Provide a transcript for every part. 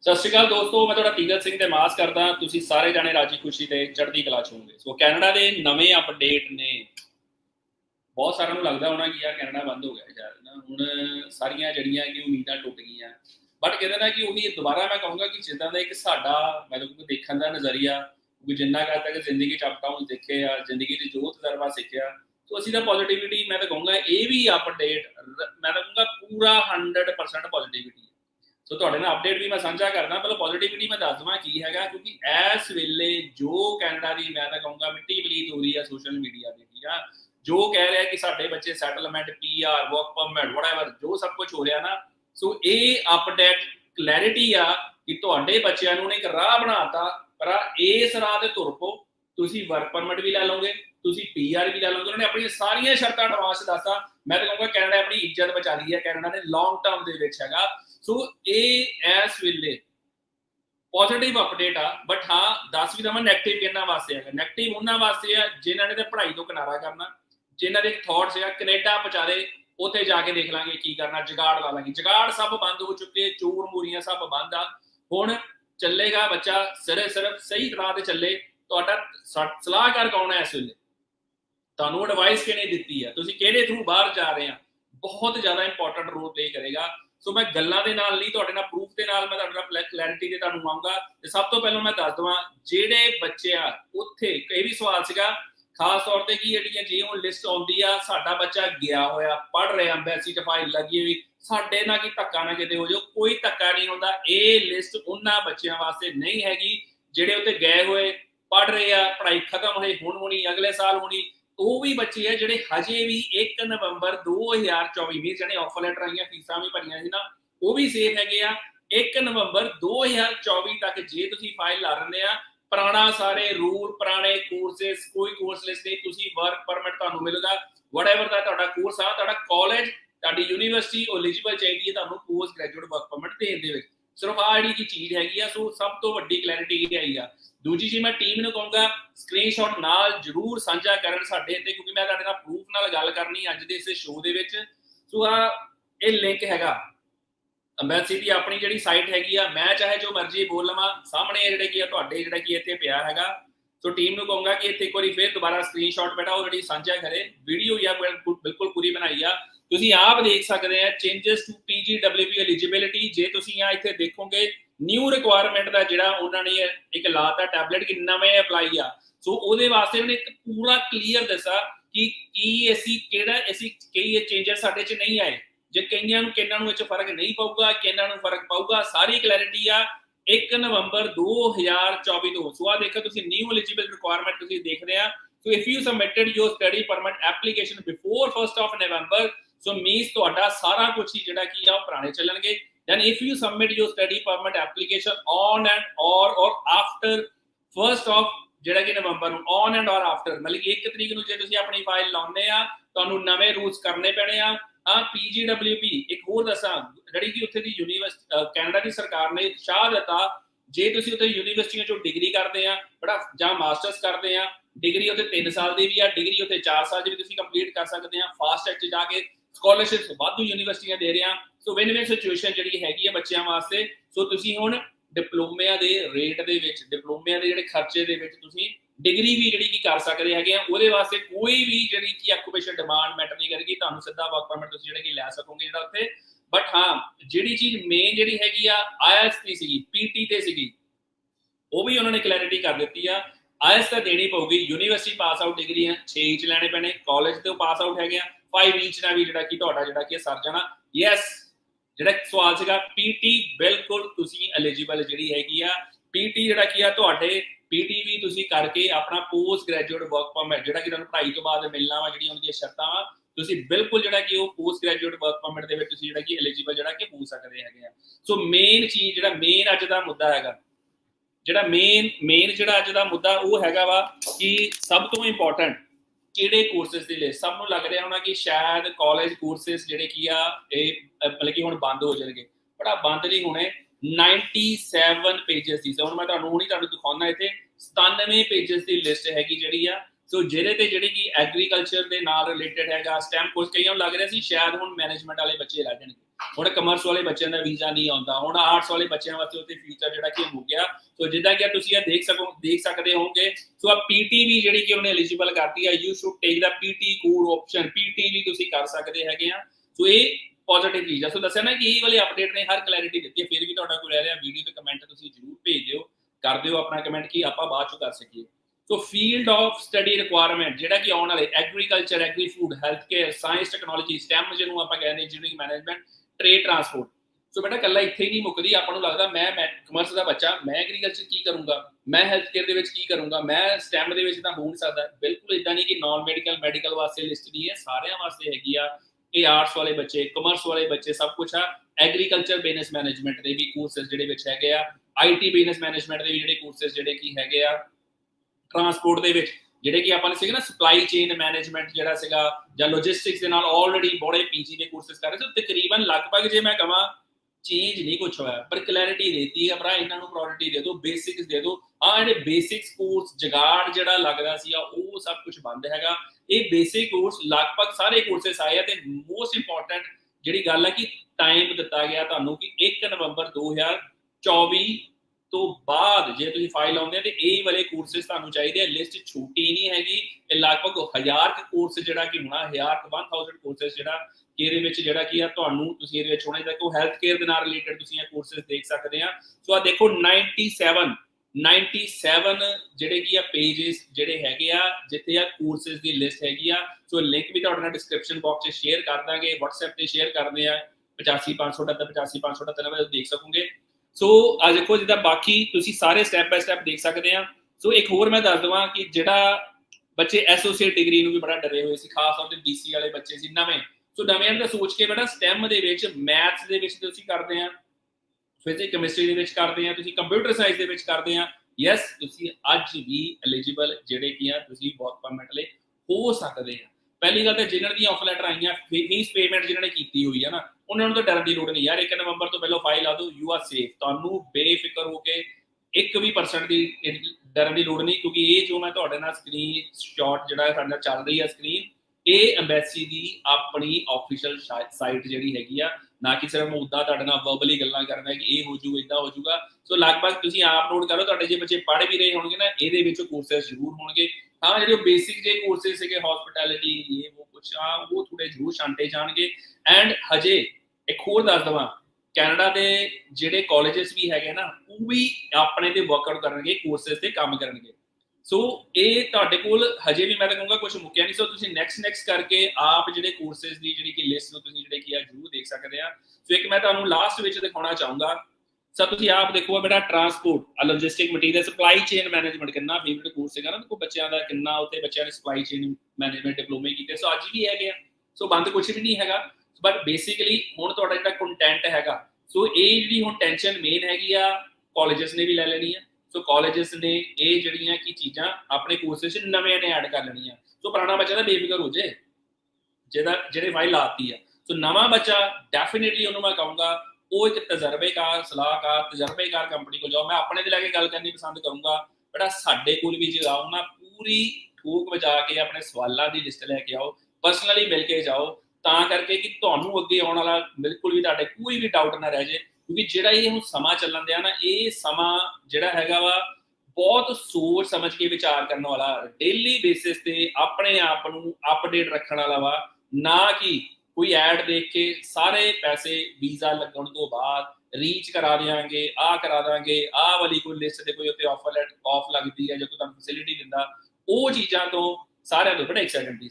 ਸਤਿ ਸ਼੍ਰੀ ਅਕਾਲ ਦੋਸਤੋ, ਮੈਂ ਤੁਹਾਡਾ ਤੀਰਤ ਸਿੰਘ ਤੇ ਮਾਸ ਕਰਦਾ। ਤੁਸੀਂ ਸਾਰੇ ਜਾਣੇ ਰਾਜੀ ਖੁਸ਼ੀ ਤੇ ਚੜ੍ਹਦੀ ਕਲਾ ਚ ਹੋਵੋਗੇ। ਸੋ ਕੈਨੇਡਾ ਦੇ ਨਵੇਂ ਅਪਡੇਟ ਨੇ। ਬਹੁਤ ਸਾਰਿਆਂ ਨੂੰ ਲੱਗਦਾ ਹੋਣਾ ਕਿ ਯਾਰ ਕੈਨੇਡਾ ਬੰਦ ਹੋ ਗਿਆ ਯਾਰ, ਨਾ, ਹੁਣ ਸਾਰੀਆਂ ਜਿਹੜੀਆਂ ਕਿ ਉਮੀਦਾਂ ਟੁੱਟ ਗਈਆਂ। ਬਟ ਕਹਿੰਦਾ ਨਾ ਕਿ ਉਹੀ ਦੁਬਾਰਾ ਮੈਂ ਕਹੂੰਗਾ ਕਿ ਜਿੱਦਾਂ ਦਾ ਇੱਕ ਸਾਡਾ, ਮੈਂ ਕੋਈ ਦੇਖਣ ਦਾ ਨਜ਼ਰੀਆ, ਕਿ ਜਿੰਨਾ ਕੁ ਤੱਕ ਜ਼ਿੰਦਗੀ ਚ ਅਪ ਡਾਊਨ ਦੇਖੇ ਆ ਜ਼ਿੰਦਗੀ ਦੇ ਜੋ ਤਜਰਬਾ ਸਿੱਖਿਆ, ਸੋ ਅਸੀਂ ਤਾਂ ਪੋਜ਼ਿਟਿਵਿਟੀ ਮੈਂ ਤਾਂ ਕਹੂੰਗਾ ਇਹ ਵੀ ਅਪਡੇਟ ਮੈਂ ਤਾਂ ਕਹੂੰਗਾ ਪੂਰਾ 100% ਪੋਜ਼ਿਟਿਵਿਟੀ ਸੋ ਤੁਹਾਡੇ ਨਾਲ ਅਪਡੇਟ ਵੀ ਮੈਂ ਸਾਂਝਾ ਕਰਨਾ ਪਹਿਲਾਂ ਪੋਜ਼ਿਟਿਵਿਟੀ ਮੈਂ ਦੱਸ ਦਵਾਂ ਕੀ ਹੈਗਾ, ਕਿਉਂਕਿ ਇਸ ਵੇਲੇ ਜੋ ਕੈਨੇਡਾ ਦੀ ਮੈਂ ਤਾਂ ਕਹੂੰਗਾ ਮਿੱਟੀ ਬਲੀਤ ਹੋ ਰਹੀ ਹੈ ਸੋਸ਼ਲ ਮੀਡੀਆ ਤੇ, ਠੀਕ ਆ। ਜੋ ਕਹਿ ਰਿਹਾ ਕਿ ਸਾਡੇ ਬੱਚੇ settlement PR work permit whatever ਜੋ ਸਭ ਕੁਝ ਹੋ ਰਿਹਾ ਨਾ ਸੋ ਇਹ ਅਪਡੇਟ ਕਲੈਰਿਟੀ ਆ ਕਿ ਤੁਹਾਡੇ ਬੱਚਿਆਂ ਨੂੰ ਨੇ ਇੱਕ ਰਾਹ ਬਣਾਤਾ, ਪਰ ਇਸ ਰਾਹ ਤੇ ਤੁਰ ਪੋ ਤੁਸੀਂ ਵਰਕ ਪਰਮਿਟ ਵੀ ਲੈ ਲਓਗੇ, ਤੁਸੀਂ ਪੀਆਰ ਵੀ ਲੈ ਲਓਗੇ, ਉਹਨਾਂ ਨੇ ਆਪਣੀਆਂ ਸਾਰੀਆਂ ਸ਼ਰਤਾਂ ਐਡਵਾਂਸ ਦੱਸਾ ਮੈਂ ਤਾਂ ਕਹੂੰਗਾ ਕੈਨੇਡਾ ਆਪਣੀ ਇੱਜ਼ਤ ਬਚਾ ਲਈ ਹੈ, ਕੈਨੇਡਾ ਨੇ ਲੌਂਗ ਟਰਮ ਦੇ ਵਿੱਚ ਹੈਗਾ। ਸੋ ਇਹ ਐਸ ਵੇਲੇ ਪੋਜ਼ਿਟਿਵ ਅਪਡੇਟ ਆ ਬਟ ਹਾਂ, ਦੱਸ ਵੀ ਦਵਾਂ 네ਗੇਟਿਵ ਕਿੰਨਾ ਵਾਸਤੇ ਹੈਗਾ। 네ਗੇਟਿਵ ਉਹਨਾਂ ਵਾਸਤੇ ਆ ਜਿਨ੍ਹਾਂ ਨੇ ਤੇ ਪੜ੍ਹਾਈ ਤੋਂ ਕਿਨਾਰਾ ਕਰਨਾ, ਜਿਨ੍ਹਾਂ ਦੇ ਥਾਟਸ ਆ, ਕੈਨੇਡਾ ਪਹੁੰਚਾਦੇ ਉੱਥੇ ਜਾ ਕੇ ਦੇਖ ਲਾਂਗੇ ਕੀ ਕਰਨਾ, ਜਗਾੜ ਲਾ ਲਾਂਗੇ। ਜਗਾੜ ਸਭ ਬੰਦ ਹੋ ਚੁੱਕੇ, ਚੋਰ ਮੂਰੀਆਂ ਸਭ ਬੰਦ ਆ। ਹੁਣ ਚੱਲੇਗਾ ਬੱਚਾ ਸਿਰੇ ਸਿਰਫ ਸਹੀ ਰਾਹ ਤੇ ਚੱਲੇ। ਤੁਹਾਡਾ ਸਲਾਹਕਾਰ ਕੌਣ ਹੈ ਇਸ ਵੇਲੇ? ਤੁਹਾਨੂੰ ਐਡਵਾਈਸ ਕਿਹਨੇ ਦਿੱਤੀ ਹੈ ਤੁਸੀਂ ਕਿਹੜੇ ਥਰੂ ਬਾਹਰ ਜਾ ਰਹੇ ਆ? ਬਹੁਤ ਜ਼ਿਆਦਾ ਇੰਪੋਰਟੈਂਟ ਰੋਲ ਪਲੇ ਕਰੇਗਾ। ਸੋ ਮੈਂ ਗੱਲਾਂ ਦੇ ਨਾਲ ਨਹੀਂ, ਤੁਹਾਡੇ ਨਾਲ ਪ੍ਰੂਫ ਦੇ ਨਾਲ ਮੈਂ ਤੁਹਾਡੇ ਨਾਲ ਕਲੈਰਿਟੀ ਦੇ ਤੁਹਾਨੂੰ ਆਉਂਗਾ ਤੇ ਸਭ ਤੋਂ ਪਹਿਲਾਂ ਮੈਂ ਦੱਸ ਦਵਾਂ, ਜਿਹੜੇ ਬੱਚੇ ਆ, ਉੱਥੇ ਇਹ ਵੀ ਸਵਾਲ ਸੀਗਾ, ਖਾਸ ਤੌਰ ਤੇ ਕੀ ਜਿਹੜੀਆਂ ਜੇ ਹੁਣ ਲਿਸਟ ਆਉਂਦੀ ਆ, ਸਾਡਾ ਬੱਚਾ ਗਿਆ ਹੋਇਆ ਪੜ ਰਿਹਾ ਐਮਬੈਸੀ ਚ ਫਾਈਲ ਲੱਗੀ ਹੋਈ, ਸਾਡੇ ਨਾਲ ਕੀ ਧੱਕਾ ਨਾ ਕਿਤੇ ਹੋ ਜਾਓ, ਕੋਈ ਧੱਕਾ ਨਹੀਂ ਹੁੰਦਾ। ਇਹ ਲਿਸਟ ਉਹਨਾਂ ਬੱਚਿਆਂ ਵਾਸਤੇ ਨਹੀਂ ਹੈਗੀ, ਜਿਹੜੇ ਉੱਤੇ ਗਏ ਹੋਏ ਪੜ ਰਹੇ ਆ, ਪੜ੍ਹਾਈ ਖਤਮ ਹੋਈ ਹੁਣ ਹੋਣੀ, ਅਗਲੇ ਸਾਲ ਹੋਣੀ, ਉਹ ਵੀ ਬੱਚੇ ਆ ਜਿਹੜੇ ਹਜੇ ਵੀ 1 ਨਵੰਬਰ 2024 ਵੀ ਜਿਹੜੇ ਆਫਰ ਲੈਟਰ ਆਈਆਂ, ਫੀਸਾਂ ਵੀ ਭਰੀਆਂ ਸੀ ਨਾ, ਉਹ ਵੀ ਸੇਫ ਹੈਗੇ ਆ। 1 ਨਵੰਬਰ 2024 ਤੱਕ ਜੇ ਤੁਸੀਂ ਫਾਈਲ ਲਾ ਰਹੇ ਆ, ਪੁਰਾਣਾ ਸਾਰੇ ਰੂਲ ਪੁਰਾਣੇ ਕੋਰਸਸ ਕੋਈ ਕੋਰਸ ਲਿਸਟ ਨਹੀਂ, ਤੁਸੀਂ ਵਰਕ ਪਰਮਿਟ ਤੁਹਾਨੂੰ ਮਿਲੂਗਾ ਵਟਐਵਰ ਦਾ ਤੁਹਾਡਾ ਕੋਰਸ ਆ, ਤੁਹਾਡਾ ਕਾਲਜ ਤੁਹਾਡੀ ਯੂਨੀਵਰਸਿਟੀ ਐਲੀਜੀਬਲ ਚਾਹੀਦੀ ਹੈ ਤੁਹਾਨੂੰ ਪੋਸਟ ਗ੍ਰੈਜੂਏਟ ਵਰਕ ਪਰਮਿਟ ਦੇਣ ਦੇ ਵਿੱਚ। ਸਿਰਫ ਆ ਜਿਹੜੀ ਚੀਜ਼ ਹੈਗੀ ਆ, ਸੋ ਸਭ ਤੋਂ ਵੱਡੀ ਕਲੈਰਿਟੀ ਇਹ ਆਈ ਆ। ਦੂਜੀ ਜੀ ਮੈਂ ਟੀਮ ਨੂੰ ਕਹੂੰਗਾ ਸਕਰੀਨਸ਼ਾਟ ਨਾਲ ਜਰੂਰ ਸਾਂਝਾ ਕਰਨ ਸਾਡੇ ਇੱਥੇ, ਕਿਉਂਕਿ ਮੈਂ ਤੁਹਾਡੇ ਨਾਲ ਪ੍ਰੂਫ ਨਾਲ ਗੱਲ ਕਰਨੀ ਅੱਜ ਦੇ ਇਸ ਸ਼ੋਅ ਦੇ ਵਿੱਚ। ਸੋ ਆ ਇਹ ਲਿੰਕ ਹੈਗਾ। ਅੰਬੈਸੀ ਦੀ ਆਪਣੀ ਜਿਹੜੀ ਸਾਈਟ ਹੈਗੀ ਆ, ਮੈਂ ਚਾਹੇ ਜੋ ਮਰਜ਼ੀ ਬੋਲ ਲਵਾਂ, ਸਾਹਮਣੇ ਜਿਹੜੇ ਕੀ ਆ, ਤੁਹਾਡੇ ਜਿਹੜਾ ਕੀ ਇੱਥੇ ਪਿਆ ਹੈਗਾ। ਸੋ ਟੀਮ ਨੂੰ ਕਹੂੰਗਾ ਕਿ ਇੱਥੇ ਇੱਕ ਵਾਰੀ ਫੇਰ ਦੁਬਾਰਾ ਸਕਰੀਨਸ਼ਾਟ ਬੇਟਾ ਉਹ ਸਾਂਝਾ ਕਰੇ ਵੀਡੀਓ ਜਾਂ ਬਿਲਕੁਲ ਪੂਰੀ ਬਣਾਈ ਆ। ਤੁਸੀਂ ਆਪ ਦੇਖ ਸਕਦੇ ਆ ਚੇਂਜਸ ਟੂ ਪੀਜੀਡਬਲਯੂਪੀ ਐਲੀਜੀਬਿਲਿਟੀ ਜੇ ਤੁਸੀਂ ਆ ਇੱਥੇ ਦੇਖੋਗੇ ਨਿਊ ਰਿਕੁਆਇਰਮੈਂਟ ਦਾ ਜਿਹੜਾ ਉਹਨਾਂ ਨੇ ਇੱਕ ਲਾਤਾ ਟੈਬਲੇਟ ਕਿ ਨਵੇਂ ਅਪਲਾਈ ਆ। ਸੋ ਉਹਦੇ ਵਾਸਤੇ ਉਹਨੇ ਇੱਕ ਪੂਰਾ ਕਲੀਅਰ ਦੱਸਾ ਕਿ ਕੀ ਅਸੀਂ ਕਿਹੜਾ, ਅਸੀਂ ਕਈ ਇਹ ਸਾਡੇ 'ਚ ਨਹੀਂ ਆਏ। ਜੇ ਕਈਆਂ ਨੂੰ ਕਿੰਨਾਂ ਨੂੰ ਇਹ 'ਚ ਫ਼ਰਕ ਨਹੀਂ ਪਊਗਾ ਕਿੰਨਾਂ ਨੂੰ ਫ਼ਰਕ ਪਊਗਾ, ਸਾਰੀ ਕਲੈਰਿਟੀ ਆ। 1 ਨਵੰਬਰ 2024 ਤੋਂ। ਸੋ ਆ ਦੇਖੋ ਤੁਸੀਂ ਨਿਊ ਐਲੀਜੀਬਲ ਰਿਕੁਆਇਰਮੈਂਟ ਤੁਸੀਂ ਦੇਖਦੇ ਆ। So if you submitted your study permit application before 1st of November so means ਤੁਹਾਡਾ ਸਾਰਾ ਕੁਝ ਹੀ ਜਿਹੜਾ ਕੀ ਆ ਪੁਰਾਣੇ ਚੱਲਣਗੇ। Then if you submit your study permit application on and or or after first of ਜਿਹੜਾ ਕਿ ਨਵੰਬਰ ਨੂੰ ਔਨ ਐਂਡ ਔਰ ਆਫਟਰ ਮਤਲਬ ਕਿ 1 ਤਰੀਕ ਨੂੰ ਜੇ ਤੁਸੀਂ ਆਪਣੀ ਫਾਈਲ ਲਾਉਂਦੇ ਆ, ਤੁਹਾਨੂੰ ਨਵੇਂ ਰੂਲਸ ਕਰਨੇ ਪੈਣੇ ਆ। ਆ ਪੀਜੀਡਬਲਯੂਪੀ ਇੱਕ ਹੋਰ ਦੱਸਾਂ, ਜਿਹੜੀ ਕਿ ਉੱਥੇ ਦੀ ਯੂਨੀਵਰਸਿਟੀ ਕੈਨੇਡਾ ਦੀ ਸਰਕਾਰ ਨੇ ਉਤਸ਼ਾਹ ਦਿੱਤਾ ਜੇ ਤੁਸੀਂ ਉੱਥੇ ਯੂਨੀਵਰਸਿਟੀਆਂ ਚੋਂ ਡਿਗਰੀ ਕਰਦੇ ਆ, ਬੜਾ, ਜਾਂ ਮਾਸਟਰਸ ਕਰਦੇ ਆ, ਡਿਗਰੀ ਉੱਥੇ 3 ਸਾਲ ਦੀ ਵੀ ਆ, ਡਿਗਰੀ ਉੱਥੇ 4 ਸਾਲ ਦੀ ਵੀ ਤੁਸੀਂ ਕੰਪਲੀਟ ਕਰ ਸਕਦੇ ਆ ਫਾਸਟ ਟੈਕ 'ਚ ਜਾ ਕੇ ਸਕਾਲਰਸ਼ਿਪਸ ਵਾਧੂ ਯੂਨੀਵਰਸਿਟੀਆਂ ਦੇ ਰਹੀਆਂ ਸੋ ਵਿਨ ਵਿਨ ਸਿਚੁਏਸ਼ਨ ਜਿਹੜੀ ਹੈਗੀ ਹੈ ਬੱਚਿਆਂ ਵਾਸਤੇ ਸੋ ਤੁਸੀਂ ਹੁਣ ਡਿਪਲੋਮਿਆਂ ਦੇ ਰੇਟ ਦੇ ਵਿੱਚ, ਡਿਪਲੋਮਿਆਂ ਦੇ ਜਿਹੜੇ ਖਰਚੇ ਦੇ ਵਿੱਚ ਤੁਸੀਂ ਡਿਗਰੀ ਵੀ ਜਿਹੜੀ ਕੀ ਕਰ ਸਕਦੇ ਹੈਗੇ ਆ, ਉਹਦੇ ਵਾਸਤੇ ਕੋਈ ਵੀ ਜਿਹੜੀ ਕੀ ਆਕੂਪੇਸ਼ਨ ਡਿਮਾਂਡ ਮੈਟਰ ਨਹੀਂ ਕਰੇਗੀ, ਤੁਹਾਨੂੰ ਸਿੱਧਾ ਵਰਕ ਪਰਮਿਟ ਤੁਸੀਂ ਜਿਹੜੇ ਕੀ ਲੈ ਸਕੋਗੇ ਜਿਹੜਾ ਉੱਥੇ। ਬਟ ਹਾਂ, ਜਿਹੜੀ ਚੀਜ਼ ਮੇਨ ਜਿਹੜੀ ਹੈਗੀ ਆ ਆਈਐਲਸ ਦੀ ਸੀਗੀ ਪੀਟੀ ਤੇ ਸੀਗੀ, ਉਹ ਵੀ ਉਹਨਾਂ ਨੇ ਕਲੈਰਿਟੀ ਕਰ ਦਿੱਤੀ ਆ। ਆਈਐਲਸ ਤਾਂ ਦੇਣੀ ਪਊਗੀ ਯੂਨੀਵਰਸਿਟੀ ਪਾਸ ਆਊਟ ਡਿਗਰੀ ਆ 6 ਇੰਚ ਲੈਣੇ ਪੈਣੇ ਕਾਲਜ ਤੋਂ ਪਾਸ ਆਊਟ ਹੈਗੇ ਆ 5 ਇੰਚ ਨਾਲ ਵੀ ਜਿਹੜਾ ਕੀ ਤੁਹਾਡਾ ਜਿਹੜਾ ਕੀ ਸਰ ਜਾਣਾ। ਯੈਸ ਜਿਹੜਾ ਸਵਾਲ ਸੀਗਾ ਪੀਟੀ ਬਿਲਕੁਲ ਤੁਸੀਂ ਐਲੀਜੀਬਲ ਜਿਹੜੀ ਹੈਗੀ ਆ ਪੀਟੀ ਜਿਹੜਾ ਕੀ ਆ, ਤੁਹਾਡੇ ਪੀਟੀ ਤੁਸੀਂ ਕਰਕੇ ਆਪਣਾ ਪੋਸਟ ਗ੍ਰੈਜੂਏਟ ਵਰਕ ਪਰਮਿਟ ਜਿਹੜਾ ਕਿ ਤੁਹਾਨੂੰ ਪੜ੍ਹਾਈ ਤੋਂ ਬਾਅਦ ਮਿਲਣਾ ਵਾ, ਜਿਹੜੀਆਂ ਉਹਦੀਆਂ ਸ਼ਰਤਾਂ ਵਾ, ਤੁਸੀਂ ਬਿਲਕੁਲ ਜਿਹੜਾ ਕਿ ਉਹ ਪੋਸਟ ਗ੍ਰੈਜੂਏਟ ਵਰਕ ਪਰਮਿਟ ਦੇ ਵਿੱਚ ਤੁਸੀਂ ਜਿਹੜਾ ਕਿ ਐਲੀਜੀਬਲ ਜਿਹੜਾ ਕਿ ਹੋ ਸਕਦੇ ਹੈਗੇ ਆ। ਸੋ ਮੇਨ ਚੀਜ਼ ਜਿਹੜਾ ਮੇਨ ਅੱਜ ਦਾ ਮੁੱਦਾ ਹੈਗਾ, ਜਿਹੜਾ ਮੇਨ ਮੇਨ ਜਿਹੜਾ ਅੱਜ ਦਾ ਮੁੱਦਾ ਉਹ ਹੈਗਾ ਵਾ ਕਿ ਸਭ ਤੋਂ ਇੰਪੋਰਟੈਂਟ ਕਿਹੜੇ ਕੋਰਸਸ ਦੇ ਲਈ? ਸਭ ਨੂੰ ਲੱਗ ਰਿਹਾ ਹੋਣਾ ਕਿ ਸ਼ਾਇਦ ਕਾਲਜ ਕੋਰਸਸ ਜਿਹੜੇ ਕੀ ਆ, ਇਹ ਮਤਲਬ ਕਿ ਹੁਣ ਬੰਦ ਹੋ ਜਾਣਗੇ। ਬੜਾ ਬੰਦ ਨਹੀਂ ਹੋਣੇ। 97 ਪੇजेस ਦੀ। ਹੁਣ ਮੈਂ ਤੁਹਾਨੂੰ ਹੁਣੀ ਤੁਹਾਨੂੰ ਦਿਖਾਉਣਾ, ਇੱਥੇ 97 ਪੇजेस ਦੀ ਲਿਸਟ ਹੈਗੀ ਜਿਹੜੀ ਆ। ਸੋ ਜਿਹੜੇ ਤੇ ਜਿਹੜੀ ਕਿ ਐਗਰੀਕਲਚਰ ਦੇ ਨਾਲ ਰਿਲੇਟਡ ਹੈਗਾ ਸਟੈਂਪ ਕੋਰਸ ਕਈਆਂ ਨੂੰ ਲੱਗ ਰਿਹਾ ਸੀ, ਸ਼ਾਇਦ ਹੁਣ ਮੈਨੇਜਮੈਂਟ ਵਾਲੇ ਬੱਚੇ ਰਹਿ ਜਾਣਗੇ। ਹੁਣ ਕਮਰਸ ਵਾਲੇ ਬੱਚਿਆਂ ਦਾ ਵੀਜ਼ਾ ਨਹੀਂ ਆਉਂਦਾ। ਹੁਣ ਆਰਟਸ ਵਾਲੇ ਬੱਚਿਆਂ ਵਾਸਤੇ ਉੱਤੇ ਫਿਊਚਰ ਜਿਹੜਾ ਕਿ ਹੋ ਗਿਆ। ਸੋ ਜਿੱਦਾਂ ਕਿ ਤੁਸੀਂ ਇਹ ਦੇਖ ਸਕੋ, ਦੇਖ ਸਕਦੇ ਹੋਗੇ ਸੋ ਆ ਪੀਟੀ ਵੀ ਜਿਹੜੀ ਕਿ ਉਹਨੇ ਐਲੀਜੀਬਲ ਕਰਤੀ ਆ। You should take the PT code option PT ਵੀ ਤੁਸੀਂ ਕਰ ਸਕਦੇ ਹੈਗੇ ਆ। ਸੋ ਇਹ ਪੋਜ਼ਿਟਿਵ ਚੀਜ਼ ਆ। ਸੋ ਦੱਸਿਆ ਨਾ ਕਿ ਇਹ ਵਾਲੇ ਅਪਡੇਟ ਨੇ, ਹਰ ਕਲੈਰਿਟੀ ਦਿੱਤੀ ਹੈ ਫਿਰ ਵੀ ਤੁਹਾਡਾ ਕੋਈ ਰਹਿ ਰਿਹਾ ਵੀਡੀਓ ਤੇ ਕਮੈਂਟ ਤੁਸੀਂ ਜਰੂਰ ਭੇਜ ਦਿਓ। ਕਰ ਦਿਓ ਆਪਣਾ ਕਮੈਂਟ ਕਿ ਆਪਾਂ ਬਾਅਦ ਚ ਕਰ ਸਕੀਏ। So field of study requirement ਜਿਹੜਾ ਕਿ ਆਉਣ ਵਾਲੇ agriculture agri food health care science technology STEM ਜਿਹਨੂੰ ਆਪਾਂ ਕਹਿੰਦੇ engineering management trade transport so ਬੇਟਾ ਕੱਲਾ ਇੱਥੇ ਹੀ ਨਹੀਂ ਮੁੱਕਦੀ, ਆਪਾਂ ਨੂੰ ਲੱਗਦਾ ਮੈਂ ਕਮਰਸ ਦਾ ਬੱਚਾ, ਮੈਂ ਐਗਰੀਕਲਚਰ ਕੀ ਕਰੂੰਗਾ? ਮੈਂ ਹੈਲਥ ਕੇਅਰ ਦੇ ਵਿੱਚ ਕੀ ਕਰੂੰਗਾ? ਮੈਂ ਸਟੈਮ ਦੇ ਵਿੱਚ ਤਾਂ ਹੋ ਨਹੀਂ ਸਕਦਾ। ਬਿਲਕੁਲ ਇਦਾਂ ਨਹੀਂ ਕਿ ਨਾਨ ਮੈਡੀਕਲ ਮੈਡੀਕਲ ਵਾਸਤੇ ਲਿਸਟ ਨਹੀਂ ਹੈ, ਸਾਰਿਆਂ ਵਾਸਤੇ ਹੈਗੀ ਆ। ਇਹ ਆਰਟਸ ਵਾਲੇ ਬੱਚੇ ਕਮਰਸ ਵਾਲੇ ਬੱਚੇ, ਸਭ ਕੁਝ ਆ। ਐਗਰੀਕਲਚਰ ਬਿਜ਼ਨਸ ਮੈਨੇਜਮੈਂਟ ਦੇ ਵੀ ਕੋਰਸਸ ਜਿਹੜੇ ਵਿੱਚ ਹੈਗੇ ਆ। ਆਈਟੀ ਬਿਜ਼ਨਸ ਮੈਨੇਜਮੈਂਟ ਦੇ ਵੀ ਜਿਹੜੇ ਕੋਰਸਸ ਜਿਹੜੇ ਕੀ ਹੈਗੇ ਆ। ਟਰਾਂਸਪੋਰਟ ਦੇ ਵਿੱਚ ਜਿਹੜੇ ਕਿ ਆਪਾਂ ਨੇ ਸੀਗਾ ਨਾ ਸਪਲਾਈ ਚੇਨ ਮੈਨੇਜਮੈਂਟ ਜਿਹੜਾ ਸੀਗਾ ਜਾਂ ਲੌਜਿਸਟਿਕਸ ਦੇ ਨਾਲ ਆਲਰੇਡੀ ਬੜੇ ਪੀਜੀ ਦੇ ਕੋਰਸਸ ਕਰ ਰਹੇ ਸੀ। ਤਕਰੀਬਨ ਲਗਭਗ ਜੇ ਮੈਂ ਕਹਾਂ ਚੇਂਜ ਨਹੀਂ ਕੁਝ ਹੋਇਆ, ਪਰ ਕਲੈਰਿਟੀ ਦੇਤੀ ਹੈ ਭਰਾ, ਇਹਨਾਂ ਨੂੰ ਪ੍ਰਾਇੋਰਟੀ ਦੇ ਦਿਓ ਬੇਸਿਕਸ ਦੇ ਦਿਓ। ਆ ਜਿਹੜੇ ਬੇਸਿਕਸ ਕੋਰਸ ਜਗਾੜ ਜਿਹੜਾ ਲੱਗਦਾ ਸੀ ਉਹ ਸਭ ਕੁਝ ਬੰਦ ਹੈਗਾ। ਇਹ ਬੇਸਿਕ ਕੋਰਸ ਲਗਭਗ ਸਾਰੇ ਕੋਰਸਸ ਆਏ ਆ ਤੇ ਮੋਸਟ ਇੰਪੋਰਟੈਂਟ ਜਿਹੜੀ ਗੱਲ ਹੈ ਕਿ ਟਾਈਮ ਦਿੱਤਾ ਗਿਆ ਤੁਹਾਨੂੰ ਕਿ 1 ਨਵੰਬਰ 2024 ਤੋਂ ਬਾਅਦ ਜੇ ਤੁਸੀਂ ਫਾਈਲ ਲਾਉਂਦੇ ਆ ਤੇ ਇਹ ਵਾਲੇ ਕੋਰਸਸ ਤੁਹਾਨੂੰ ਚਾਹੀਦੇ ਆ। ਲਿਸਟ ਛੋਟੀ ਨਹੀਂ ਹੈਗੀ, ਇਹ ਲਗਭਗ 1000 ਕੋਰਸ ਜਿਹੜਾ ਕਿ ਹੋਣਾ 1000 1000 ਕੋਰਸਸ ਜਿਹੜਾ ਇਹਦੇ ਵਿੱਚ ਜਿਹੜਾ ਕੀ ਆ, ਤੁਹਾਨੂੰ ਤੁਸੀਂ ਇਹਦੇ ਵਿੱਚ ਹੋਣਾ ਚਾਹੀਦਾ ਕਿ ਉਹ ਹੈਲਥ ਕੇਅਰ ਦੇ ਨਾਲ ਰਿਲੇਟਡ ਤੁਸੀਂ ਇਹ ਕੋਰਸਸ ਦੇਖ ਸਕਦੇ ਆ। ਸੋ ਆ ਦੇਖੋ 97 97 ਜਿਹੜੇ ਕੀ ਆ ਪੇजेस ਜਿਹੜੇ ਹੈਗੇ ਆ, ਜਿੱਥੇ ਆ ਕੋਰਸਸ ਦੀ ਲਿਸਟ ਹੈਗੀ ਆ। ਸੋ ਲਿੰਕ ਵੀ ਤੁਹਾਡੇ ਨਾਲ ਡਿਸਕ੍ਰਿਪਸ਼ਨ ਬਾਕਸ 'ਚ ਸ਼ੇਅਰ ਕਰ ਦਾਂਗੇ, WhatsApp ਤੇ ਸ਼ੇਅਰ ਕਰਦੇ ਆ। 85500 ਦਾ 85500 ਦਾ ਤੁਸੀਂ ਦੇਖ ਸਕੋਗੇ। ਸੋ ਆ ਦੇਖੋ ਜਿਹਦਾ ਬਾਕੀ ਤੁਸੀਂ ਸਾਰੇ ਸਟੈਪ ਬਾਈ ਸਟੈਪ ਦੇਖ ਸਕਦੇ ਆ। ਸੋ ਇੱਕ ਹੋਰ ਮੈਂ ਦੱਸ ਦਵਾਂ ਕਿ ਜਿਹੜਾ ਬੱਚੇ ਐਸੋਸੀਏਟ ਡਿਗਰੀ ਨੂੰ ਵੀ ਬੜਾ ਡਰੇ ਹੋਏ ਸੀ, ਖਾਸ ਤੌਰ ਤੇ ਬੀਸੀ ਵਾਲੇ ਬੱਚੇ ਸੀ, ਨਵੇਂ। ਸੋ ਨਵੇਂ ਦਾ ਸੋਚ ਕੇ ਬੜਾ ਸਟੈਮ ਦੇ ਵਿੱਚ ਮੈਥਸ ਦੇ ਵਿੱਚ ਤੁਸੀਂ ਕਰਦੇ ਆ ਫਿਜ਼ਿਕ ਕੈਮਿਸਟਰੀ ਦੇ ਵਿੱਚ ਕਰਦੇ ਆ, ਤੁਸੀਂ ਕੰਪਿਊਟਰ ਸਾਇੰਸ ਦੇ ਵਿੱਚ ਕਰਦੇ ਆ ਯੈਸ ਤੁਸੀਂ ਅੱਜ ਵੀ ਐਲੀਜੀਬਲ ਜਿਹੜੇ ਕੀ ਆ, ਤੁਸੀਂ ਵਰਕ ਪਰਮਿਟ ਲਈ ਹੋ ਸਕਦੇ ਆ। ਪਹਿਲੀ ਗੱਲ ਤਾਂ ਜਿਨ੍ਹਾਂ ਦੀਆਂ ਆਫਰ ਲੈਟਰ ਆਈਆਂ ਫੀਸ ਪੇਮੈਂਟ ਜਿਨ੍ਹਾਂ ਨੇ ਕੀਤੀ ਹੋਈ ਹੈ ਨਾ, ਉਹਨਾਂ ਨੂੰ ਤਾਂ ਡਰਨ ਦੀ ਲੋੜ ਨਹੀਂ ਯਾਰ 1 ਨਵੰਬਰ ਤੋਂ ਪਹਿਲਾਂ ਫਾਈਲ ਆ ਦੋ ਯੂ ਆਰ ਸੇਫ ਤੁਹਾਨੂੰ ਬੇਫਿਕਰ ਹੋ ਕੇ ਇੱਕ ਵੀ ਪਰਸੈਂਟ ਦੀ ਡਰਨ ਦੀ ਲੋੜ ਨਹੀਂ, ਕਿਉਂਕਿ ਇਹ ਜੋ ਮੈਂ ਤੁਹਾਡੇ ਨਾਲ ਸਕਰੀਨ ਸ਼ਾਟ ਜਿਹੜਾ ਸਾਡਾ ਚੱਲ ਰਹੀ ਹੈ ਸਕਰੀਨ ਇਹ ਐਮਬੈਸੀ ਦੀ ਆਪਣੀ ਆਫੀਸ਼ੀਅਲ ਸਾਈਟ ਜਿਹੜੀ ਹੈਗੀ ਆ, ਨਾ ਕਿ ਸਿਰਫ ਮੁੱਦਾ ਤੁਹਾਡੇ ਨਾਲ ਵਰਬਲੀ ਗੱਲਾਂ ਕਰਨਾ ਕਿ ਇਹ ਹੋ ਜੂ ਇਦਾਂ ਹੋ ਜੂਗਾ। ਸੋ ਲਗਭਗ ਤੁਸੀਂ ਆਪ ਨੋਟ ਕਰੋ, ਤੁਹਾਡੇ ਜੇ ਬੱਚੇ ਪੜ੍ਹ ਵੀ ਰਹੇ ਹੋਣਗੇ ਨਾ, ਇਹਦੇ ਵਿੱਚ ਕੋਰਸਸ ਜ਼ਰੂਰ ਹੋਣਗੇ। ਹਾਂ, ਜਿਹੜੇ ਬੇਸਿਕ ਜੇ ਕੋਰਸਸ ਹੈਗੇ ਹਸਪਿਟੈਲਿਟੀ ਇਹ ਉਹ ਕੁਛ ਆ ਉਹ ਥੋੜੇ ਜ਼ਰੂਰ ਛਾਂਟੇ ਜਾਣਗੇ। ਐਂਡ ਹਜੇ ਇੱਕ ਹੋਰ ਦੱਸ ਦਵਾਂ, ਕੈਨੇਡਾ ਦੇ ਜਿਹੜੇ ਕਾਲਜਸ ਵੀ ਹੈਗੇ ਨਾ, ਉਹ ਵੀ ਆਪਣੇ ਤੇ ਵਰਕਆਊਟ ਕਰਨਗੇ ਕੋਰਸਸ ਤੇ ਕੰਮ ਕਰਨਗੇ। ਸੋ ਇਹ ਤੁਹਾਡੇ ਕੋਲ ਹਜੇ ਵੀ ਮੈਂ ਤਾਂ ਕਹੂੰਗਾ ਕੁਝ ਮੁੱਕਿਆ ਨਹੀਂ। ਸੋ ਤੁਸੀਂ ਨੈਕਸਟ ਨੈਕਸਟ ਕਰਕੇ ਆਪ ਜਿਹੜੇ ਕੋਰਸਸ ਦੀ ਜਿਹੜੀ ਕਿ ਲਿਸਟ ਨੂੰ ਤੁਸੀਂ ਜਿਹੜੇ ਕੀ ਆ, ਜ਼ਰੂਰ ਦੇਖ ਸਕਦੇ ਆ। ਸੋ ਇੱਕ ਮੈਂ ਤੁਹਾਨੂੰ ਲਾਸਟ ਵਿੱਚ ਦਿਖਾਉਣਾ ਚਾਹੂੰਗਾ। ਸਰ ਤੁਸੀਂ ਆਪ ਦੇਖੋ ਬੇਟਾ ਟਰਾਂਸਪੋਰਟ ਆ logistic material supply chain management ਕਿੰਨਾ ਫੇਵਰਟ ਕੋਰਸ ਹੈਗਾ ਨਾ। ਕੋ ਬੱਚਿਆਂ ਦਾ ਕਿੰਨਾ ਉੱਤੇ ਬੱਚਿਆਂ ਨੇ ਸਪਲਾਈ ਚੇਨ ਮੈਨੇਜਮੈਂਟ ਡਿਪਲੋਮੇ ਕੀਤੇ। ਸੋ ਅੱਜ ਵੀ ਹੈਗੇ ਆ। ਸੋ ਬੰਦ ਕੁਝ ਵੀ ਨਹੀਂ ਹੈਗਾ। ਬਟ ਬੇਸਿਕਲੀ ਹੁਣ ਤੁਹਾਡਾ ਜਿਹੜਾ ਕੰਟੈਂਟ ਹੈਗਾ। ਸੋ ਇਹ ਜਿਹੜੀ ਹੁਣ ਟੈਨਸ਼ਨ ਮੇਨ ਹੈਗੀ ਆ ਕਾਲਜਸ ਨੇ ਵੀ ਲੈ ਲੈਣੀ ਆ। ਸੋ ਕਾਲਜਸ ਨੇ ਇਹ ਜਿਹੜੀਆਂ ਕੀ ਚੀਜ਼ਾਂ ਆਪਣੇ ਕੋਰਸਸ ਵਿੱਚ ਨਵੇਂ ਨੇ ਐਡ ਕਰ ਲੈਣੀਆਂ। ਸੋ ਪੁਰਾਣਾ ਬੱਚਾ ਤਾਂ ਬੇਫਿਕਰ ਹੋ ਜੇ। ਜਿਹਦਾ ਜਿਹੜੇ ਫਾਈਲ ਆਤੀ ਆ। ਸੋ ਨਵਾਂ ਬੱਚਾ ਡੈਫੀਨਿਟਲੀ ਉਹਨੂੰ ਮੈਂ ਕਹੂੰਗਾ, ਉਹ ਇੱਕ ਤਜਰਬੇਕਾਰ, ਸਲਾਹਕਾਰ, ਤਜਰਬੇਕਾਰ ਕੰਪਨੀ ਕੋਲ ਜਾਓ। ਮੈਂ ਆਪਣੇ ਤੇ ਲੈ ਕੇ ਗੱਲ ਕਰਨੀ ਪਸੰਦ ਕਰੂੰਗਾ ਬੜਾ ਸਾਡੇ ਕੋਲ ਵੀ ਜੇ ਆਓ ਨਾ, ਪੂਰੀ ਠੋਕ ਵਜਾ ਕੇ ਆਪਣੇ ਸਵਾਲਾਂ ਦੀ ਲਿਸਟ ਲੈ ਕੇ ਆਓ ਪਰਸਨਲੀ ਮਿਲ ਕੇ ਜਾਓ, ਤਾਂ ਕਰਕੇ ਕਿ ਤੁਹਾਨੂੰ ਅੱਗੇ ਆਉਣ ਵਾਲਾ ਬਿਲਕੁਲ ਵੀ ਤੁਹਾਡੇ ਕੋਈ ਵੀ ਡਾਊਟ ਨਾ ਰਹਿ ਜੇ। ਕਿਉਂਕਿ ਜਿਹੜਾ ਇਹ ਹੁਣ ਸਮਾਂ ਚੱਲਣ ਦਿਆ ਨਾ, ਇਹ ਸਮਾਂ ਜਿਹੜਾ ਹੈਗਾ ਵਾ, ਬਹੁਤ ਸੋਚ ਸਮਝ ਕੇ ਵਿਚਾਰ ਕਰਨ ਵਾਲਾ ਡੇਲੀ ਬੇਸਿਸ ਤੇ ਆਪਣੇ ਆਪ ਨੂੰ ਅਪਡੇਟ ਰੱਖਣ ਵਾਲਾ ਵਾ, ਨਾ ਕਿ ਕੋਈ ਐਡ ਦੇਖ ਕੇ ਸਾਰੇ ਪੈਸੇ ਵੀਜ਼ਾ ਲੱਗਣ ਤੋਂ ਬਾਅਦ ਰੀਚ ਕਰਾ ਦੇਾਂਗੇ ਆ ਕਰਾ ਦਾਂਗੇ ਆ ਵਾਲੀ ਕੋਈ ਲਿਸਟ ਤੇ ਕੋਈ ਉੱਤੇ ਆਫਰ ਆਫ ਲੱਗਦੀ ਹੈ ਜਾਂ ਕੋਈ ਤੁਹਾਨੂੰ ਫੈਸਿਲਿਟੀ ਦਿੰਦਾ, ਉਹ ਚੀਜ਼ਾਂ ਤੋਂ ਸਾਰਿਆਂ ਤੋਂ ਬੜਾ ਐਕਸਾਈਟਡ ਸੀ।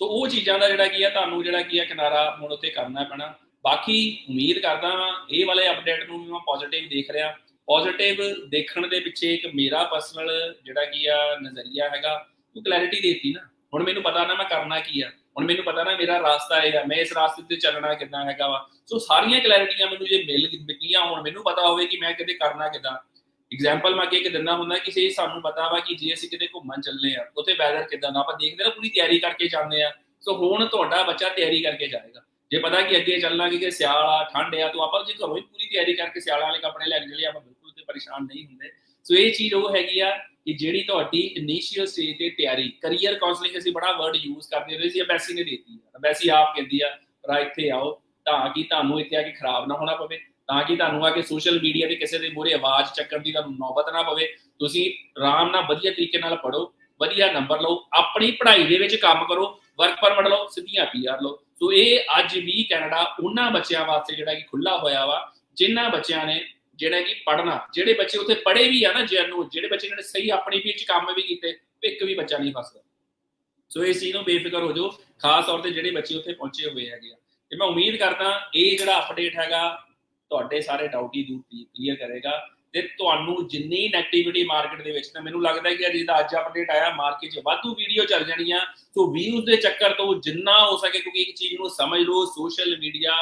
ਸੋ ਉਹ ਚੀਜ਼ਾਂ ਦਾ ਜਿਹੜਾ ਕੀ ਆ, ਤੁਹਾਨੂੰ ਜਿਹੜਾ ਕੀ ਆ, ਕਿਨਾਰਾ ਹੁਣ ਉੱਤੇ ਕਰਨਾ ਪੈਣਾ। ਬਾਕੀ ਉਮੀਦ ਕਰਦਾ ਹਾਂ ਇਹ ਵਾਲੇ ਅਪਡੇਟ ਨੂੰ ਵੀ ਮੈਂ ਪੋਜ਼ਿਟਿਵ ਦੇਖ ਰਿਹਾ। ਪੋਜ਼ਿਟਿਵ ਦੇਖਣ ਦੇ ਪਿੱਛੇ ਇੱਕ ਮੇਰਾ ਪਰਸਨਲ ਜਿਹੜਾ ਕੀ ਆ, ਨਜ਼ਰੀਆ ਹੈਗਾ, ਉਹ ਕਲੈਰਿਟੀ ਦੇਤੀ ਨਾ। ਹੁਣ ਮੈਨੂੰ ਪਤਾ ਨਾ ਮੈਂ ਕਰਨਾ ਕੀ ਆ। ਹੁਣ ਮੈਨੂੰ ਪਤਾ ਨਾ ਮੇਰਾ ਰਾਸਤਾ ਇਹ ਆ, ਮੈਂ ਇਸ ਰਾਸਤੇ ਤੇ ਚੱਲਣਾ ਕਿੱਦਾਂ ਹੈਗਾ ਵਾ। ਸੋ ਸਾਰੀਆਂ ਕਲੈਰਿਟੀਆਂ ਮੈਨੂੰ ਜੇ ਮਿਲ ਮਿਲੀਆਂ ਹੁਣ, ਮੈਨੂੰ ਪਤਾ ਹੋਵੇ ਕਿ ਮੈਂ ਕਿਤੇ ਕਰਨਾ ਕਿੱਦਾਂ। ਐਗਜ਼ਾਮਪਲ ਮੈਂ ਅੱਗੇ ਇੱਕ ਦਿੰਦਾ ਹੁੰਦਾ ਕਿ ਜੇ ਸਾਨੂੰ ਪਤਾ ਵਾ ਕਿ ਜੇ ਅਸੀਂ ਕਿਤੇ ਘੁੰਮਣ ਚੱਲਨੇ ਆ, ਉੱਥੇ ਵੈਦਰ ਕਿਦਾਂ ਦਾ, ਆਪਾਂ ਦੇਖਦੇ ਨਾ, ਪੂਰੀ ਤਿਆਰੀ ਕਰਕੇ ਜਾਂਦੇ ਆ ਸੋ ਹੁਣ ਤੁਹਾਡਾ ਬੱਚਾ ਤਿਆਰੀ ਕਰਕੇ ਜਾਏਗਾ। ਜੇ ਪਤਾ ਕਿ ਅੱਗੇ ਚੱਲਣਾ ਕਿ ਸਿਆਲ ਆ, ਠੰਡ ਆ, ਤਾਂ ਆਪਾਂ ਜੇ ਘਰੋਂ ਹੀ ਪੂਰੀ ਤਿਆਰੀ ਕਰਕੇ ਸਿਆਲਾਂ ਵਾਲੇ ਕੱਪੜੇ ਲੈ ਕੇ ਚੱਲੇ ਆਪਾਂ ਬਿਲਕੁਲ ਤੇ ਪਰੇਸ਼ਾਨ ਨਹੀਂ ਹੁੰਦੇ। ਸੋ ਇਹ ਚੀਜ਼ ਉਹ ਹੈਗੀ ਆ ਕਿ ਜਿਹੜੀ ਤੁਹਾਡੀ ਇਨੀਸ਼ੀਅਲ ਸਟੇਜ ਤੇ ਤਿਆਰੀ ਕੈਰੀਅਰ ਕਾਉਂਸਲਿੰਗ ਅਸੀਂ ਬੜਾ ਵਰਡ ਯੂਜ਼ ਕਰਦੇ ਹੁੰਦੇ ਸੀ ਐਮਬੈਸੀ ਨੇ ਦਿੱਤੀ ਆ। ਐਮਬੈਸੀ ਆਪ ਕਹਿੰਦੀ ਆ ਰਾ ਇੱਥੇ ਆਓ, ਤਾਂ ਕਿ ਤੁਹਾਨੂੰ ਇੱਥੇ ਆ ਕੇ ਖਰਾਬ ਨਾ ਹੋਣਾ ਪਵੇ। ਤਾਂ ਕਿ ਤੁਹਾਨੂੰ ਆ ਕੇ ਸੋਸ਼ਲ ਮੀਡੀਆ ਤੇ ਕਿਸੇ ਦੇ ਮੂਹਰੇ ਆਵਾਜ਼ ਚੱਕਣ ਦੀ ਤੁਹਾਨੂੰ ਨੌਬਤ ਨਾ ਪਵੇ। ਤੁਸੀਂ ਆਰਾਮ ਨਾਲ ਵਧੀਆ ਤਰੀਕੇ ਨਾਲ ਪੜੋ ਵਧੀਆ ਨੰਬਰ ਲਓ, ਆਪਣੀ ਪੜ੍ਹਾਈ ਦੇ ਵਿੱਚ ਕੰਮ ਕਰੋ ਵਰਕ ਪਰਮਿਟ ਲਓ, ਸਿੱਧੀਆਂ ਪੀਆਰ ਲਓ। ਸੋ ਇਹ ਅੱਜ ਵੀ ਕੈਨੇਡਾ ਉਹਨਾਂ ਬੱਚਿਆਂ ਵਾਸਤੇ ਜਿਹੜਾ ਕਿ ਖੁੱਲਾ ਹੋਇਆ ਵਾ, ਜਿਨ੍ਹਾਂ ਬੱਚਿਆਂ ਨੇ ਜਿਹੜਾ ਕਿ ਪੜਨਾ ਜਿਹੜੇ ਬੱਚੇ ਉੱਥੇ ਪੜ੍ਹੇ ਵੀ ਆ ਨਾ ਜੈਨੂੰ ਜਿਹੜੇ ਬੱਚੇ ਨੇ ਸਹੀ ਆਪਣੀ ਫੀਲਡ 'ਚ ਕੰਮ ਵੀ ਕੀਤੇ ਇੱਕ ਵੀ ਬੱਚਾ ਨਹੀਂ ਫਸਦਾ ਸੋ ਇਸ ਚੀਜ਼ ਨੂੰ ਬੇਫਿਕਰ ਹੋ ਜਾਓ। ਖਾਸ ਤੌਰ ਤੇ ਜਿਹੜੇ ਬੱਚੇ ਉੱਥੇ ਪਹੁੰਚੇ ਹੋਏ ਹੈਗੇ ਆ। ਤੇ ਮੈਂ ਉਮੀਦ ਕਰਦਾ, ਇਹ ਜਿਹੜਾ ਅਪਡੇਟ ਹੈਗਾ ਤੁਹਾਡੇ ਸਾਰੇ ਡਾਊਟ ਹੀ ਦੂਰ ਕਲੀਅਰ ਕਰੇਗਾ ਤੇ ਤੁਹਾਨੂੰ ਜਿੰਨੀ ਨੈਗੇਟਿਵਿਟੀ ਮਾਰਕੀਟ ਦੇ ਵਿੱਚ ਤਾਂ ਮੈਨੂੰ ਲੱਗਦਾ ਹੈ ਕਿ ਜਿਹਦਾ ਅੱਜ ਅਪਡੇਟ ਆਇਆ ਮਾਰਕੀਟ 'ਚ ਵਾਧੂ ਵੀਡੀਓ ਚੱਲ ਜਾਣੀਆਂ, ਸੋ ਵਿਊਜ਼ ਦੇ ਚੱਕਰ ਤੋਂ ਜਿੰਨਾ ਹੋ ਸਕੇ ਕਿਉਂਕਿ ਇੱਕ ਚੀਜ਼ ਨੂੰ ਸਮਝ ਲਓ ਸੋਸ਼ਲ ਮੀਡੀਆ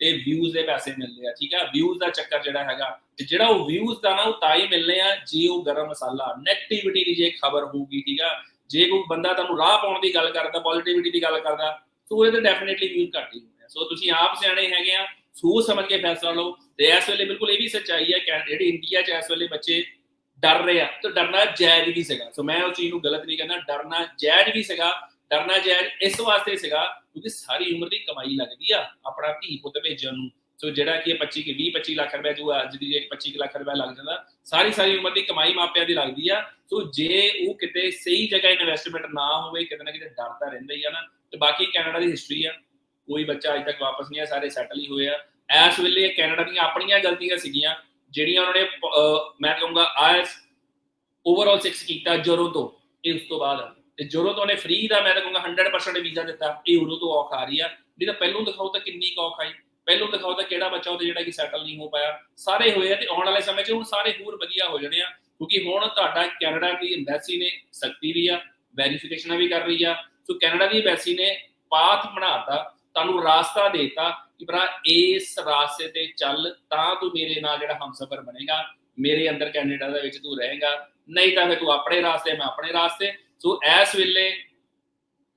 ਤੇ ਵਿਊਜ਼ ਦੇ ਪੈਸੇ ਮਿਲਦੇ ਆ, ਠੀਕ ਆ? ਵਿਊਜ਼ ਦਾ ਚੱਕਰ ਜਿਹੜਾ ਹੈਗਾ ਤੇ ਜਿਹੜਾ ਉਹ ਵਿਊਜ਼ ਦਾ ਨਾ ਉਹ ਤਾਂ ਹੀ ਮਿਲਨੇ ਆ ਜੇ ਉਹ ਗਰਮ ਮਸਾਲਾ ਨੈਗੇਟਿਵਿਟੀ ਦੀ ਜੇ ਖਬਰ ਹੋਊਗੀ, ਠੀਕ ਆ? ਜੇ ਕੋਈ ਬੰਦਾ ਤੁਹਾਨੂੰ ਰਾਹ ਪਾਉਣ ਦੀ ਗੱਲ ਕਰਦਾ ਪੋਜ਼ਿਟਿਵਿਟੀ ਦੀ ਗੱਲ ਕਰਦਾ, ਸੋ ਇਹ ਤਾਂ ਡੈਫੀਨਿਟਲੀ ਵਿਊਜ਼ ਘੱਟ ਹੀ ਹੁੰਦੇ ਆ। ਸੋ ਤੁਸੀਂ ਆਪ ਸਿਆਣੇ ਹੈਗੇ ਆ ਸੋਚ ਸਮਝ ਕੇ ਫੈਸਲਾ ਲਓ ਤੇ ਇਸ ਵੇਲੇ ਬਿਲਕੁਲ ਇਹ ਵੀ ਸੱਚਾਈ ਹੈ ਕਿ ਜਿਹੜੀ ਇੰਡੀਆ 'ਚ ਇਸ ਵੇਲੇ ਬੱਚੇ ਡਰ ਰਹੇ ਆ, ਤਾਂ ਡਰਨਾ ਜਾਇਜ਼ ਵੀ ਸੀਗਾ। ਸੋ ਮੈਂ ਉਹ ਚੀਜ਼ ਨੂੰ ਗਲਤ ਨਹੀਂ ਕਹਿੰਦਾ, ਡਰਨਾ ਜਾਇਜ਼ ਵੀ ਸੀਗਾ, ਡਰਨਾ ਜਾਇਜ਼ ਇਸ ਵਾਸਤੇ ਸੀਗਾ ਕਿਉਂਕਿ ਸਾਰੀ ਉਮਰ ਦੀ ਕਮਾਈ ਲੱਗਦੀ ਆ ਆਪਣਾ ਧੀ ਪੁੱਤ ਭੇਜਣ ਨੂੰ। ਸੋ ਜਿਹੜਾ ਕਿ 25 ਕਿ 20 25 ਲੱਖ ਰੁਪਏ ਜੋ ਅੱਜ ਦੀ ਡੇਟ 25 ਲੱਖ ਰੁਪਏ ਲੱਗ ਜਾਂਦਾ, ਸਾਰੀ ਸਾਰੀ ਉਮਰ ਦੀ ਕਮਾਈ ਮਾਪਿਆਂ ਦੀ ਲੱਗਦੀ ਆ। ਸੋ ਜੇ ਉਹ ਕਿਤੇ ਸਹੀ ਜਗ੍ਹਾ ਇਨਵੈਸਟਮੈਂਟ ਨਾ ਹੋਵੇ, ਕਿਤੇ ਨਾ ਕਿਤੇ ਡਰਦਾ ਰਹਿੰਦਾ ਹੀ ਆ ਨਾ। ਤੇ ਬਾਕੀ ਕੈਨੇਡਾ ਦੀ ਹਿਸਟਰੀ ਆ। ਕੋਈ ਬੱਚਾ ਅਜੇ ਤੱਕ ਵਾਪਸ ਨਹੀਂ ਆ ਸਾਰੇ ਸੈਟਲ ਹੀ ਹੋਏ ਆ। ਇਸ ਵੇਲੇ ਕੈਨੇਡਾ ਦੀਆਂ ਆਪਣੀਆਂ ਗਲਤੀਆਂ ਸੀਗੀਆਂ, ਜਿਹੜੀਆਂ ਉਹਨਾਂ ਨੇ ਮੈਂ ਕਹੂੰਗਾ ਆਇਸ ਓਵਰਆਲ 6 ਕੀਤਾ ਜੋਰੋ ਤੋਂ, ਇਹ ਤੋਂ ਬਾਅਦ। ਤੇ ਜੋਰੋ ਤੋਂ ਨੇ ਫ੍ਰੀ ਦਾ ਮੈਂ ਕਹੂੰਗਾ 100% ਵੀਜ਼ਾ ਦਿੱਤਾ, ਇਹ ਉਰੋ ਤੋਂ ਔਖ ਆ ਰਹੀ ਆ। ਨਹੀਂ ਤਾਂ ਪਹਿਲੋਂ ਦਿਖਾਓ ਤਾਂ ਕਿੰਨੀ ਔਖ ਆਈ ਪਹਿਲੋਂ ਦਿਖਾਓ ਤਾਂ ਕਿਹੜਾ ਬੱਚਾ ਉਹਦੇ ਜਿਹੜਾ ਕਿ ਸੈਟਲ ਨਹੀਂ ਹੋ ਪਾਇਆ। ਸਾਰੇ ਹੋਏ ਆ ਤੇ ਆਉਣ ਵਾਲੇ ਸਮੇਂ 'ਚ ਹੁਣ ਸਾਰੇ ਹੋਰ ਵਧੀਆ ਹੋ ਜਾਣੇ ਆ, ਕਿਉਂਕਿ ਹੁਣ ਤੁਹਾਡਾ ਕੈਨੇਡਾ ਦੀ ਐਮਬੈਸੀ ਨੇ ਸਖਤੀ ਵੀ ਆ ਵੈਰੀਫਿਕੇਸ਼ਨਾਂ ਵੀ ਕਰ ਰਹੀ ਆ। ਸੋ ਕੈਨੇਡਾ ਦੀ ਐਮਬੈਸੀ ਨੇ ਪਾਥ ਬਣਾਤਾ ਤੁਹਾਨੂੰ ਰਾਸਤਾ ਦੇਤਾ ਕਿ ਭਰਾ, ਇਸ ਰਾਸਤੇ ਤੇ ਚੱਲ, ਤਾਂ ਤੂੰ ਮੇਰੇ ਨਾਲ ਜਿਹੜਾ ਹਮਸਫਰ ਬਣੇਗਾ, ਮੇਰੇ ਅੰਦਰ ਕੈਨੇਡਾ ਦੇ ਵਿੱਚ ਤੂੰ ਰਹੇਗਾ। ਨਹੀਂ ਤਾਂ ਫਿਰ ਤੂੰ ਆਪਣੇ ਰਾਸਤੇ, ਮੈਂ ਆਪਣੇ ਰਾਸਤੇ। ਸੋ ਇਸ ਵੇਲੇ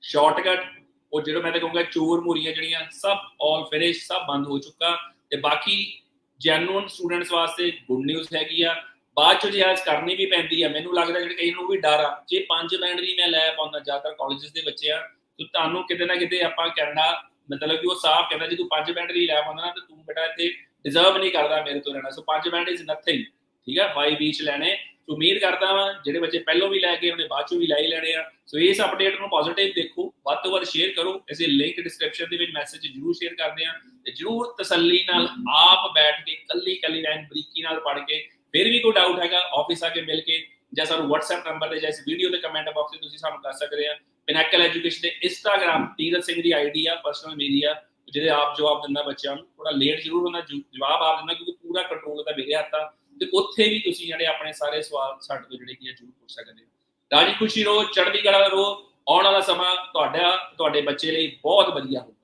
ਸ਼ਾਰਟਕਟ ਉਹ ਜਿਹੜਾ ਮੈਂ ਤਾਂ ਕਹੂੰਗਾ ਚੋਰ ਮੂਰੀਆਂ ਜਿਹੜੀਆਂ, ਸਭ ਆਲ ਫਿਨਿਸ਼ ਸਭ ਬੰਦ ਹੋ ਚੁੱਕਾ। ਤੇ ਬਾਕੀ ਜੈਨੂਨ ਸਟੂਡੈਂਟਸ ਵਾਸਤੇ ਗੁੱਡ ਨਿਊਜ਼ ਹੈਗੀ ਆ। ਬਾਅਦ ਚ ਜਿਆਜ਼ ਕਰਨੀ ਵੀ ਪੈਂਦੀ ਆ, ਮੈਨੂੰ ਲੱਗਦਾ ਜਿਹੜੇ ਕਈ ਨੂੰ ਵੀ ਡਰ ਆ। ਜੇ ਪੰਜ ਬੈਂਡ ਵੀ ਮੈਂ ਲੈ ਪਾਉਂਦਾ, ਜ਼ਿਆਦਾਤਰ ਕਾਲਜਸ ਦੇ ਬੱਚੇ ਆ, ਤੇ ਤੁਹਾਨੂੰ ਕਿਤੇ ਨਾ ਕਿਤੇ ਆਪਾਂ ਕੈਨੇਡਾ ਮਤਲਬ ਕਿ ਉਹ ਸਾਫ਼ ਕਹਿੰਦਾ, ਜੇ ਤੂੰ ਪੰਜ ਬੈਂਡ ਵੀ ਲੈ ਪਾਉਂਦਾ ਨਾ, ਤੇ ਤੂੰ ਬੇਟਾ ਇੱਥੇ ਡਿਜ਼ਰਵ ਨਹੀਂ ਕਰਦਾ ਮੇਰੇ ਤੋਂ ਰਹਿਣਾ ਸੋ ਪੰਜ ਬੈਂਡ ਇਜ਼ ਨਥਿੰਗ ਠੀਕ ਹੈ ਫਾਈਵ ਈਚ ਲੈਣੇ? ਉਮੀਦ ਕਰਦਾ ਵਾਂ, ਜਿਹੜੇ ਬੱਚੇ ਪਹਿਲੋਂ ਵੀ ਲੈ ਕੇ ਉਹਨੇ ਬਾਅਦ ਚੋਂ ਵੀ ਲੈ ਹੀ ਲੈਣੇ ਆ। ਸੋ ਇਸ ਅਪਡੇਟ ਨੂੰ ਪੋਜ਼ਿਟਿਵ ਦੇਖੋ, ਵੱਧ ਤੋਂ ਵੱਧ ਸ਼ੇਅਰ ਕਰੋ। ਇਸੇ ਲਿੰਕ ਡਿਸਕ੍ਰਿਪਸ਼ਨ ਦੇ ਵਿੱਚ ਮੈਸੇਜ ਜਰੂਰ ਸ਼ੇਅਰ ਕਰਦੇ ਆ। ਤੇ ਜਰੂਰ ਤਸੱਲੀ ਨਾਲ ਆਪ ਬੈਠ ਕੇ, ਕੱਲੀ ਕੱਲੀ ਲਾਈਨ ਬਰੀਕੀ ਨਾਲ ਪੜ੍ਹ ਕੇ, ਫਿਰ ਵੀ ਕੋਈ ਡਾਊਟ ਹੈਗਾ ਆਫਿਸ ਆ ਕੇ ਮਿਲ ਕੇ, ਜਾਂ ਸਾਨੂੰ WhatsApp ਨੰਬਰ ਤੇ ਜਾਂ ਇਸ ਵੀਡੀਓ ਦੇ ਕਮੈਂਟ ਬਾਕਸ ਤੇ ਤੁਸੀਂ ਸਾਨੂੰ ਕਰ ਸਕਦੇ ਆ। ਪਿਨੈਕਲ ਐਜੂਕੇਸ਼ਨ ਦੇ Instagram ਤੀਰਤ ਸਿੰਘ ਦੀ ਆਈਡੀ ਆ ਪਰਸਨਲ ਮੇਰੀ ਆ ਜਿਹਦੇ ਆਪ ਜਵਾਬ ਦਿੰਦਾ ਬੱਚਿਆਂ ਨੂੰ। ਥੋੜਾ ਲੇਟ ਜ਼ਰੂਰ ਹੁੰਦਾ ਜਵਾਬ ਆਪ ਦਿੰਦਾ ਕਿਉਂਕਿ ਪੂਰਾ ਕੰਟਰੋਲ ਦਾ ਮੇਰੇ ਹੱਥ। ਆ ਤੇ ਉੱਥੇ ਵੀ ਤੁਸੀਂ ਜਿਹੜੇ ਆਪਣੇ ਸਾਰੇ ਸਵਾਲ ਸਾਡੇ ਤੋਂ ਜਿਹੜੇ ਕੀ ਆ, ਜ਼ਰੂਰ ਪੁੱਛ ਸਕਦੇ ਹੋ। ਰਾਜੀ ਖੁਸ਼ੀ ਰਹੋ ਚੜ੍ਹਦੀ ਕਲਾ ਰਹੋ ਆਉਣ ਵਾਲਾ ਸਮਾਂ ਤੁਹਾਡਾ, ਤੁਹਾਡੇ ਬੱਚੇ ਲਈ ਬਹੁਤ ਵਧੀਆ ਹੋਊਗਾ।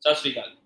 ਸਤਿ ਸ਼੍ਰੀ ਅਕਾਲ।